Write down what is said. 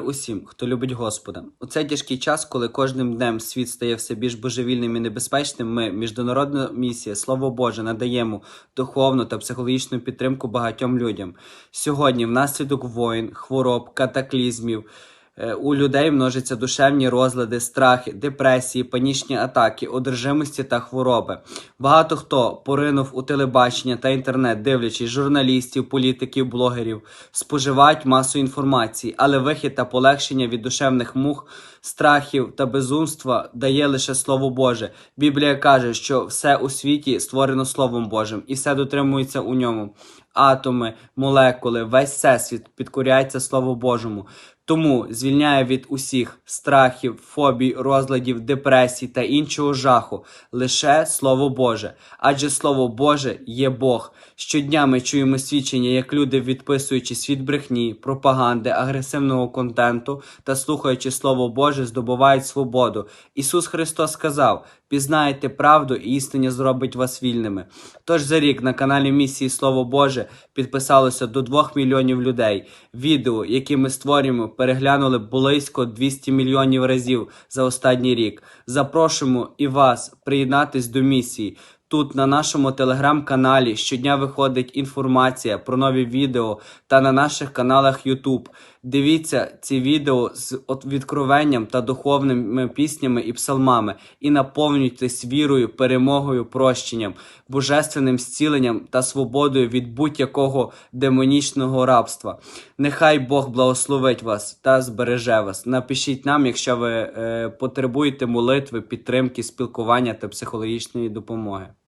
усім, хто любить Господа. У цей тяжкий час, коли кожним днем світ стає все більш божевільним і небезпечним, ми, міжнародна місія, Слово Боже, надаємо духовну та психологічну підтримку багатьом людям. Сьогодні, внаслідок воїн, хвороб, катаклізмів. Е, У людей множаться душевні розлади, страхи, депресії, панічні атаки, одержимості та хвороби. Багато хто поринув у телебачення та інтернет, дивлячись журналістів, політиків, блогерів, споживають масу інформації, але вихід та полегшення від душевних мух, страхів та безумства дає лише Слово Боже. Біблія каже, що все у світі створено Словом Божим, і все дотримується у ньому. Атоми, молекули, весь всесвіт підкоряється Слову Божому. Тому звільняє від усіх страхів, фобій, розладів, депресій та іншого жаху лише Слово Боже. Адже Слово Боже є Бог. Щодня ми чуємо свідчення, як люди, відписуючи світ брехні, пропаганди, агресивного контенту та слухаючи Слово Боже, здобувають свободу. Ісус Христос сказав: пізнаєте правду, і істиня зробить вас вільними. Тож за рік на каналі місії Слово Боже підписалося до 2 мільйонів людей. Відео, які ми створюємо, переглянули близько 200 мільйонів разів за останній рік. Запрошуємо і вас приєднатись до місії. Тут на нашому телеграм-каналі щодня виходить інформація про нові відео та на наших каналах YouTube. Дивіться ці відео з відкровенням та духовними піснями і псалмами і наповнюйтесь вірою, перемогою, прощенням, божественним зціленням та свободою від будь-якого демонічного рабства. Нехай Бог благословить вас та збереже вас. Напишіть нам, якщо ви е, потребуєте молитви, підтримки, спілкування та психологічної допомоги.